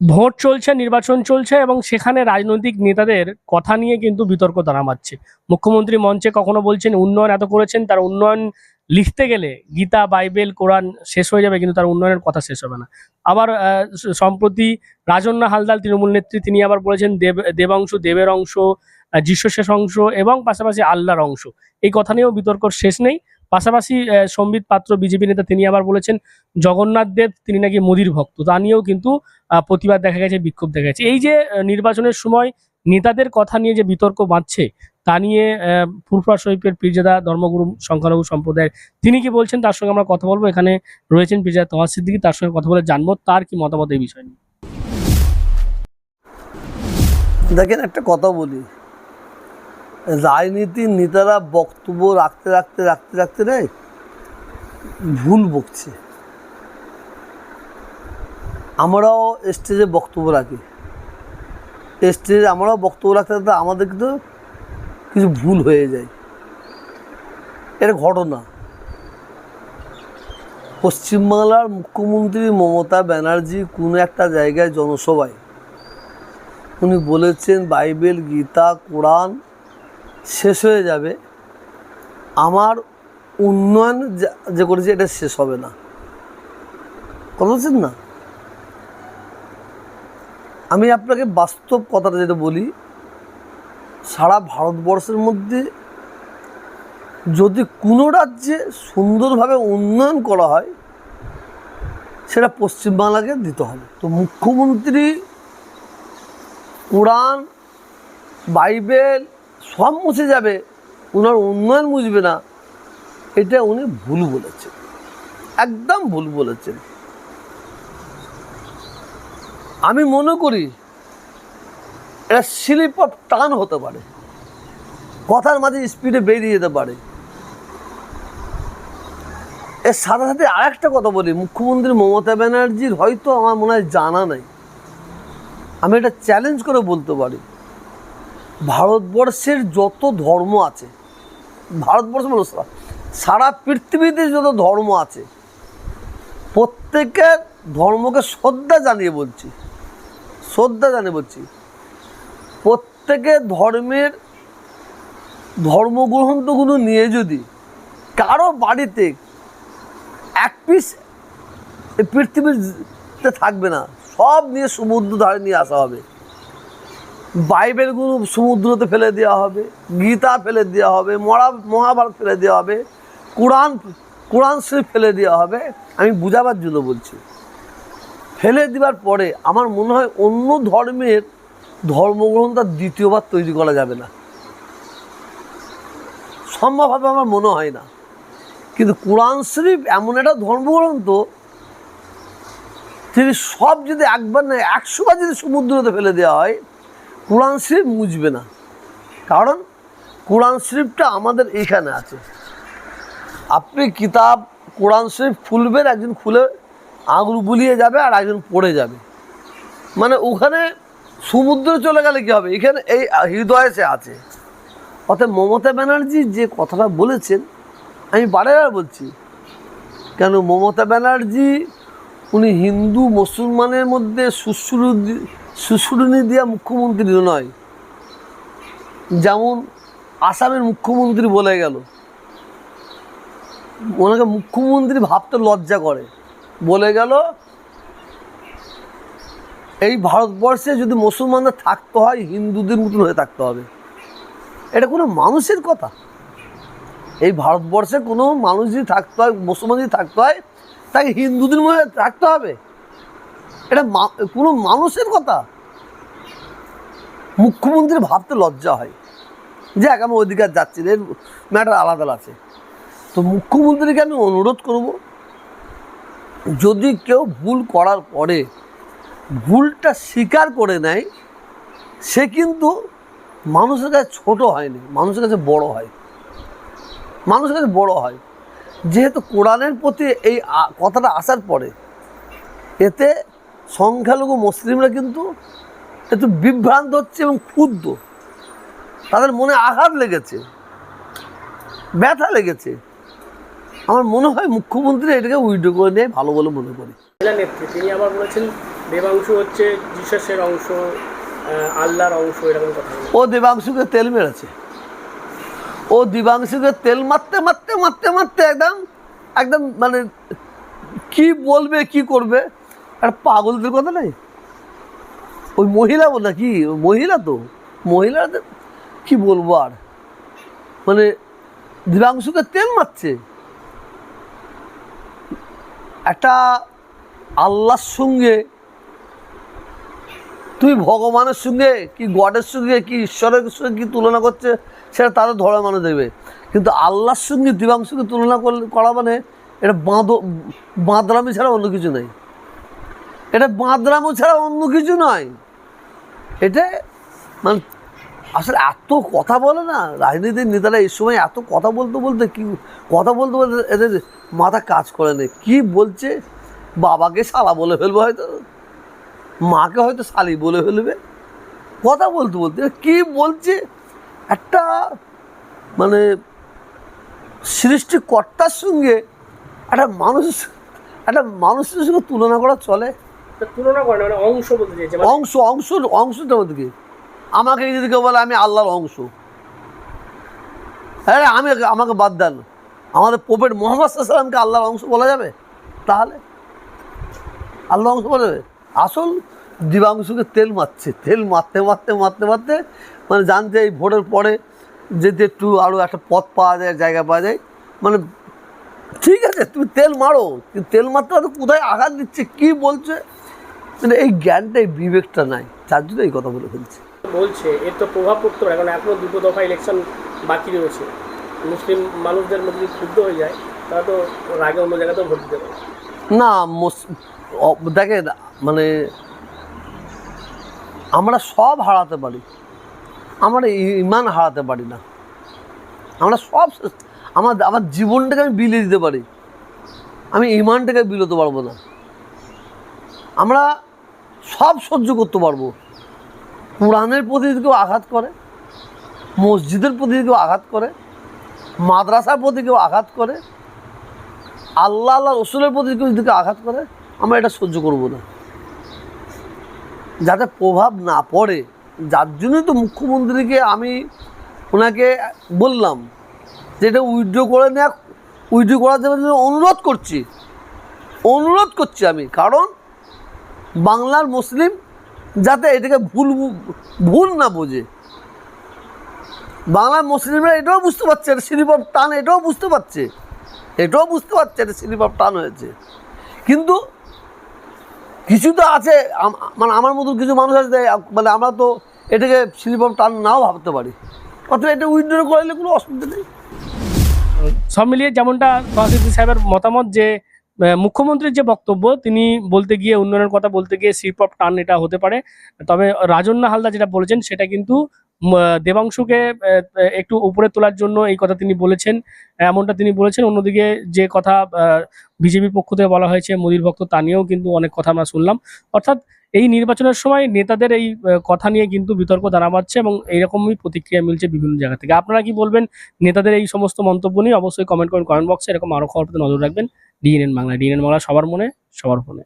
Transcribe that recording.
Vote চলছে নির্বাচন চলছে এবং সেখানে রাজনৈতিক নেতাদের কথা নিয়ে কিন্তু বিতর্ক বাঁধছে মুখ্যমন্ত্রী মঞ্চে কখনো বলছেন উন্নয়ন এত করেছেন তার উন্নয়ন লিখতে গেলে গীতা বাইবেল কোরআন শেষ হয়ে যাবে কিন্তু তার উন্নয়নের কথা শেষ হবে না। আবার সম্প্রতি রাজন্না হালদাল তৃণমূল নেত্রী তিনি আবার বলেছেন দেব দেবাংশ দেবের অংশ আহ, শেষ অংশ এবং পাশাপাশি আল্লাহর অংশ। এই কথা নিয়েও বিতর্ক শেষ নেই। পাশাপাশি সম্বিত পাত্র বিজেপি নেতা তিনি আবার বলেছেন, জগন্নাথ দেব তিনি নাকি মোদির ভক্ত। তা নিয়েও কিন্তু প্রতিবাদ দেখা গেছে, বিক্ষোভ দেখা গেছে। এই যে নির্বাচনের সময় নেতাদের কথা নিয়ে যে বিতর্ক বাঁধছে, তা নিয়ে ফুরফুরা শরীফের পীরজাদা ধর্মগুরু সংখ্যালঘু সম্প্রদায়ের, তিনি কি বলছেন? তার সঙ্গে আমরা কথা বলব। এখানে রয়েছেন পীরজাদা তোমার সিদ্দিকি, তার সঙ্গে কথা বলে জানব তার কি মতামত এই বিষয় নিয়ে। দেখেন, একটা কথা বলি। রাজনীতির নেতারা বক্তব্য রাখতে রাখতে রাখতে রাখতে রে ভুল বকছে। আমরাও স্টেজে বক্তব্য রাখি। স্টেজে আমরাও বক্তব্য রাখতে রাখতে আমাদের কিন্তু কিছু ভুল হয়ে যায়। এটা ঘটনা। পশ্চিমবাংলার মুখ্যমন্ত্রী মমতা ব্যানার্জি কোনো একটা জায়গায় জনসভায়। উনি বলেছেন বাইবেল, গীতা, কোরআন শেষ হয়ে যাবে। আমার উন্নয়ন যা- করেছে এটা শেষ হবে না। কথা বলছেন না? আমি আপনাকে বাস্তব কথাটা যেটা বলি, সারা ভারতবর্ষের মধ্যে যদি কোনো রাজ্যে সুন্দরভাবে উন্নয়ন করা হয়, সেটা পশ্চিমবাংলাকে দিতে হবে। তো মুখ্যমন্ত্রী, কোরআন, বাইবেল সব মুছে যাবে। ওনার উন্নয়ন মুছবে না। এটা উনি ভুল বলেছেন। একদম ভুল বলেছেন। আমি মনে করি, এটা স্লিপ অফ টান হতে পারে। কথার মাঝে স্পিডে বেরিয়ে যেতে পারে। এর সাথে সাথে আরেকটা কথা বলি, মুখ্যমন্ত্রী মমতা ব্যানার্জির হয়তো আমার মনে হয় জানা নাই। আমি এটা চ্যালেঞ্জ করে বলতে পারি। ভারতবর্ষের যত ধর্ম আছে, ভারতবর্ষ বলো সারা পৃথিবীতে যত ধর্ম আছে, প্রত্যেকের ধর্মকে শ্রদ্ধা জানিয়ে বলছি, শ্রদ্ধা জানিয়ে বলছি। প্রত্যেকের ধর্মের ধর্মগ্রন্থগুলো নিয়ে যদি কারও বাড়িতে এক পিস পৃথিবীতে থাকবে না, সব নিয়ে সমুদ্র ধারে নিয়ে আসা হবে। বাইবেলগুলো সমুদ্রতে ফেলে দেওয়া হবে, গীতা ফেলে দেওয়া হবে, মরা মহাভারত ফেলে দেওয়া হবে, কোরআন কোরআন শরীফ ফেলে দেওয়া হবে। আমি বুঝাবার জন্য বলছি, ফেলে দেওয়ার পরে আমার মনে হয় অন্য ধর্মের ধর্মগ্রন্থ দ্বিতীয়বার তৈরি করা যাবে না। সম্ভব হবে আমার মনে হয় না। কিন্তু কোরআন শরীফ এমন একটা ধর্মগ্রন্থ, তিনি সব যদি একবার না একশোবার যদি সমুদ্রতে ফেলে দেওয়া হয় কোরআন শরীফ মুছবে না। কারণ কোরআন শরীফটা আমাদের এখানে আছে। আপনি কিতাব, কোরআন শরীফ খুলবেন একজন খুলে আঙুল বুলিয়ে যাবে আর একজন পড়ে যাবে। মানে ওখানে সমুদ্র চলে গেলে কি হবে? এখানে এই হৃদয়ে সে আছে। অর্থাৎ মমতা ব্যানার্জি যে কথাটা বলেছেন, আমি বারে বারেবার বলছি, কেন মমতা ব্যানার্জি উনি হিন্দু, মুসলমানের মধ্যে সুশ্রু সুশ্রুনি দিয়া মুখ্যমন্ত্রী নয়। যেমন আসামের মুখ্যমন্ত্রী বলে গেল। ওনাকে মুখ্যমন্ত্রী ভাবতে লজ্জা করে। বলে গেল, এই ভারতবর্ষে যদি মুসলমানদের থাকতে হয়, হিন্দুদের মতন হয়ে থাকতে হবে। এটা কোনো মানুষের কথা। এই ভারতবর্ষে কোনো মানুষ যদি থাকতে হয় মুসলমান যদি থাকতে হয়, তাকে হিন্দুদের মধ্যে থাকতে হবে। এটা কোনো মানুষের কথা। মুখ্যমন্ত্রী ভাবতে লজ্জা হয়। যে আমি অধিকার যাচ্ছি এর ম্যাটার আলাদা আছে। তো মুখ্যমন্ত্রীকে আমি অনুরোধ করব, যদি কেউ ভুল করার পরে ভুলটা স্বীকার করে নেয়, সে কিন্তু মানুষের কাছে ছোট হয়নি, মানুষের কাছে বড় হয়। মানুষের কাছে বড় হয়। যেহেতু কোরআনের প্রতি এই কথাটা আসার পরে, এতে সংখ্যালঘু মুসলিমরা কিন্তু একটু বিভ্রান্ত হচ্ছে এবং ক্ষুব্ধ। তাদের মনে আঘাত লেগেছে ব্যথা লেগেছে। আমার মনে হয় মুখ্যমন্ত্রী এটাকে উইড্রো করে নেয় ভালো বলে মনে করি। নেত্রী তিনি আবার বলেছেন দেবাংশু হচ্ছে জিসাসের অংশ আল্লাহর অংশ এরকম কথা ও দেবাংশুকে তেল মেরেছে। ও দিবাংশুকে তেল মারতে মারতে মারতে মারতে একদম একদম মানে কি বলবে কি করবে? আর পাগলদের কথা নেই? ওই মহিলা বলে কি? মহিলা তো? মহিলাদের কি বলব আর? মানে দিবাংশুকে তেল মারছে। একটা আল্লাহর সঙ্গে তুই ভগবানের সঙ্গে কি গডের সঙ্গে কি ঈশ্বরের সঙ্গে কি তুলনা করছে, সেটা তাদের ধরা মানে দেবে। কিন্তু আল্লাহর সঙ্গে দিবাংশুকে তুলনা করলে- করা মানে এটা বাঁধ বাঁদরামি ছাড়া অন্য কিছু নয় এটা বাঁদরামো ছাড়া অন্য কিছু নয়। এটা মানে আসলে এত কথা বলে না, রাজনীতির নেতারা এই সময় এত কথা বলতে বলতে কি, কথা বলতে বলতে এদের মাথা কাজ করে নেই। কি বলছে? বাবাকে শালা বলে ফেলব হয়তো। মাকে হয়তো শালি বলে ফেলবে। কথা বলতে বলতে কি বলছে? একটা মানে সৃষ্টিকর্তার সঙ্গে একটা মানুষ একটা মানুষের সঙ্গে তুলনা করা চলে। মানে অংশ মানে অংশ অংশ ওদিকে আমাকে বলে আমি আল্লাহর অংশ। হ্যাঁ আমি আমাকে বাদ দেন। আমাদের পোপেট মোহাম্মদ সাল্লামকে আল্লাহর অংশ বলা যাবে? তাহলে? আল্লাহ অংশ বলা যাবে? আসল দিবাংশুকে তেল মারছে, তেল মারতে মারতে মারতে মারতে মানে জানতে এই ভোটের পরে যেতে একটু আরও একটা পথ পাওয়া যায়, জায়গা পাওয়া যায় মানে ঠিক আছে, তুমি তেল মারো তেল মারতে মারতে কোথায় আঘাত দিচ্ছে, কী বলছে? মানে এই জ্ঞানটা এই বিবেকটা নাই। তার জন্য এই কথা বলে ফেলছি বলছে এর তো প্রভাব পড়তে পারে কারণ এখনও দুটো দফা ইলেকশন বাকি রয়েছে। মুসলিম মানুষদের মধ্যে যদি ক্ষুব্ধ হয়ে যায় তারা তো রাগে অন্য জায়গাতেও ভোট দিতে পারে। না দেখেন মানে আমরা সব হারাতে পারি। আমরা ইমান হারাতে পারি না। আমরা সব আমার আমার জীবনটাকে আমি বিলিয়ে দিতে পারি। আমি ইমানটাকে বিলোতে পারব না। আমরা সব সহ্য করতে পারব। কোরআনের প্রতি কেউ আঘাত করে, মসজিদের প্রতি কেউ আঘাত করে, মাদ্রাসার প্রতি কেউ আঘাত করে, আল্লাহ আল্লাহ রসুলের প্রতি কেউ যদি আঘাত করে, আমরা এটা সহ্য করব না। যাতে প্রভাব না পড়ে, যার জন্যই তো মুখ্যমন্ত্রীকে আমি ওনাকে বললাম যে এটা উইথড্র করে নেওয়া উইথড্র করার জন্য অনুরোধ করছি। অনুরোধ করছি আমি, কারণ বাংলার মুসলিম যাতে এটাকে ভুল ভুল না বোঝে। বাংলার মুসলিমরা এটাও বুঝতে পারছে, এটা স্লিপ টান, এটাও বুঝতে পারছে। এটাও বুঝতে পারছে, এটা স্লিপ টান হয়েছে। কিন্তু কিছু তো আছে মানে আমার মতো কিছু মানুষ আছে মানে আমরা তো এটাকে স্লিপ টান নাও ভাবতে পারি। অথবা এটা উইথড্র করলে কোনো অসুবিধা নেই। সব মিলিয়ে যেমনটা সাহেবের মতামত যে মুখ্যমন্ত্রীর যে বক্তব্য, তিনি বলতে গিয়ে, উন্নয়নের কথা বলতে গিয়ে সিপ অফ টার্ন এটা হতে পারে। তবে রাজন্না হালদা যেটা বলেছেন, সেটা কিন্তু দেবাংশুকে একটু উপরে তোলার জন্য এই কথা তিনি বলেছেন। এমনটা তিনি বলেছেন, অন্যদিকে যে কথা বিজেপি পক্ষ থেকে বলা হয়েছে, মোদীর ভক্ত তা নিয়েও কিন্তু অনেক কথা আমরা শুনলাম। অর্থাৎ এই নির্বাচনের সময় নেতাদের এই কথা নিয়ে কিন্তু বিতর্ক দাঁড়া মারছে এবং এইরকমই প্রতিক্রিয়া মিলছে বিভিন্ন জায়গা থেকে। আপনারা কি বলবেন? নেতাদের এই সমস্ত মন্তব্য নিয়ে অবশ্যই কমেন্ট করেন কমেন্ট বক্সে এরকম আরও খবর নজর রাখবেন। ডিএনএন বাংলা ডিএনএন বাংলা সবার মনে, সবার ফোনে।